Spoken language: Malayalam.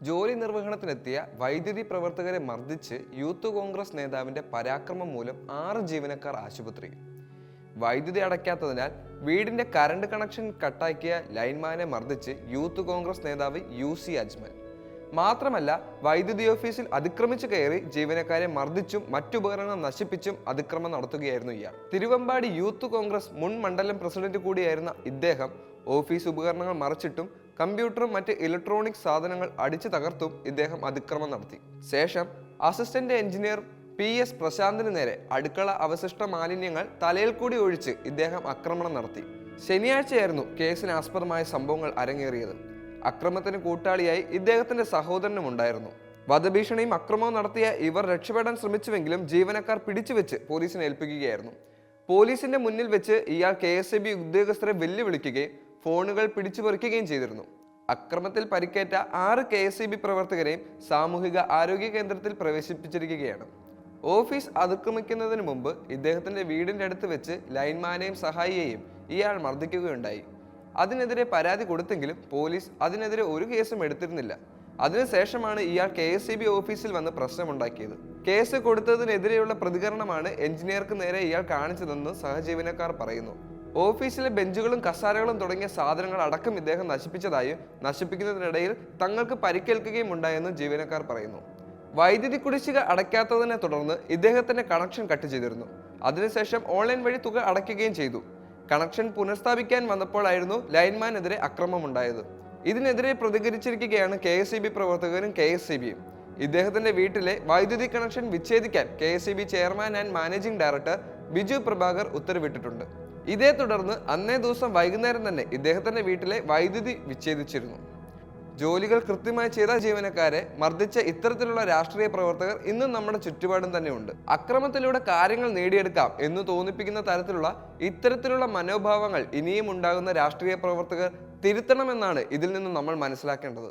ജോലി നിർവഹണത്തിനെത്തിയ വൈദ്യുതി പ്രവർത്തകരെ മർദ്ദിച്ച് യൂത്ത് കോൺഗ്രസ് നേതാവിന്റെ പരാക്രമം മൂലം ആറ് ജീവനക്കാർ ആശുപത്രിയിൽ വൈദ്യുതി അടയ്ക്കാത്തതിനാൽ വീടിന്റെ കറണ്ട് കണക്ഷൻ കട്ടാക്കിയ ലൈൻമാനെ മർദ്ദിച്ച് യൂത്ത് കോൺഗ്രസ് നേതാവ് യു സി അജ്മൽ. മാത്രമല്ല വൈദ്യുതി ഓഫീസിൽ അതിക്രമിച്ചു കയറി ജീവനക്കാരെ മർദ്ദിച്ചും മറ്റുപകരണങ്ങൾ നശിപ്പിച്ചും അതിക്രമം നടത്തുകയായിരുന്നു ഇയാൾ. തിരുവമ്പാടി യൂത്ത് കോൺഗ്രസ് മുൻ മണ്ഡലം പ്രസിഡന്റ് കൂടിയായിരുന്ന ഇദ്ദേഹം ഓഫീസ് ഉപകരണങ്ങൾ മറച്ചിട്ടും കമ്പ്യൂട്ടറും മറ്റ് ഇലക്ട്രോണിക് സാധനങ്ങൾ അടിച്ചു തകർത്തും ഇദ്ദേഹം അതിക്രമം നടത്തി. ശേഷം അസിസ്റ്റന്റ് എഞ്ചിനീയർ പി എസ് പ്രശാന്തിന് നേരെ അടുക്കള അവശിഷ്ട മാലിന്യങ്ങൾ തലയിൽ കൂടി ഒഴിച്ച് ഇദ്ദേഹം ആക്രമണം നടത്തി. ശനിയാഴ്ചയായിരുന്നു കേസിന് ആസ്പദമായ സംഭവങ്ങൾ അരങ്ങേറിയത്. അക്രമത്തിന് കൂട്ടാളിയായി ഇദ്ദേഹത്തിന്റെ സഹോദരനും ഉണ്ടായിരുന്നു. വധഭീഷണിയും അക്രമവും നടത്തിയ ഇവർ രക്ഷപ്പെടാൻ ശ്രമിച്ചുവെങ്കിലും ജീവനക്കാർ പിടിച്ചുവെച്ച് പോലീസിനെ ഏൽപ്പിക്കുകയായിരുന്നു. പോലീസിന്റെ മുന്നിൽ വെച്ച് ഇയാൾ കെ എസ് ഉദ്യോഗസ്ഥരെ വെല്ലുവിളിക്കുകയും ഫോണുകൾ പിടിച്ചു പറിക്കുകയും ചെയ്തിരുന്നു. അക്രമത്തിൽ പരിക്കേറ്റ ആറ് കെ എസ് ബി പ്രവർത്തകരെയും സാമൂഹിക ആരോഗ്യ കേന്ദ്രത്തിൽ പ്രവേശിപ്പിച്ചിരിക്കുകയാണ്. ഓഫീസ് അതിക്രമിക്കുന്നതിന് മുമ്പ് ഇദ്ദേഹത്തിന്റെ വീടിന്റെ അടുത്ത് വെച്ച് ലൈൻമാനെയും സഹായിയെയും ഇയാൾ മർദ്ദിക്കുകയുണ്ടായി. അതിനെതിരെ പരാതി കൊടുത്തെങ്കിലും പോലീസ് അതിനെതിരെ ഒരു കേസും എടുത്തിരുന്നില്ല. അതിനുശേഷമാണ് ഇയാൾ കെ എസ് സി ബി ഓഫീസിൽ വന്ന് പ്രശ്നമുണ്ടാക്കിയത്. കേസ് കൊടുത്തതിനെതിരെയുള്ള പ്രതികരണമാണ് എഞ്ചിനീയർക്ക് നേരെ ഇയാൾ കാണിച്ചതെന്ന് സഹജീവനക്കാർ പറയുന്നു. ഓഫീസിലെ ബെഞ്ചുകളും കസാരകളും തുടങ്ങിയ സാധനങ്ങൾ അടക്കം ഇദ്ദേഹം നശിപ്പിച്ചതായും നശിപ്പിക്കുന്നതിനിടയിൽ തങ്ങൾക്ക് പരിക്കേൽക്കുകയും ഉണ്ടായെന്നും ജീവനക്കാർ പറയുന്നു. വൈദ്യുതി കുടിശ്ശിക അടയ്ക്കാത്തതിനെ തുടർന്ന് ഇദ്ദേഹത്തിന്റെ കണക്ഷൻ കട്ട് ചെയ്തിരുന്നു. അതിനുശേഷം ഓൺലൈൻ വഴി തുക അടയ്ക്കുകയും ചെയ്തു. കണക്ഷൻ പുനഃസ്ഥാപിക്കാൻ വന്നപ്പോഴായിരുന്നു ലൈൻമാനെതിരെ അക്രമമുണ്ടായത്. ഇതിനെതിരെ പ്രതികരിച്ചിരിക്കുകയാണ് കെ എസ് ബി പ്രവർത്തകരും കെ എസ് ബിയും. ഇദ്ദേഹത്തിന്റെ വീട്ടിലെ വൈദ്യുതി connection വിച്ഛേദിക്കാൻ K S B chairman and managing director Biju Prabhakar ഉത്തരവിട്ടിട്ടുണ്ട്. ഇതേ തുടർന്ന് അന്നേ ദിവസം വൈകുന്നേരം തന്നെ ഇദ്ദേഹത്തിന്റെ വീട്ടിലെ വൈദ്യുതി വിച്ഛേദിച്ചിരുന്നു. ജോലികൾ കൃത്യമായി ചെയ്ത ജീവനക്കാരെ മർദ്ദിച്ച ഇത്തരത്തിലുള്ള രാഷ്ട്രീയ പ്രവർത്തകർ ഇന്നും നമ്മുടെ ചുറ്റുപാടും തന്നെയുണ്ട്. അക്രമത്തിലൂടെ കാര്യങ്ങൾ നേടിയെടുക്കാം എന്ന് തോന്നിപ്പിക്കുന്ന തരത്തിലുള്ള ഇത്തരത്തിലുള്ള മനോഭാവങ്ങൾ ഇനിയും ഉണ്ടാകുന്ന രാഷ്ട്രീയ പ്രവർത്തകർ തിരുത്തണമെന്നാണ് ഇതിൽ നിന്നും നമ്മൾ മനസ്സിലാക്കേണ്ടത്.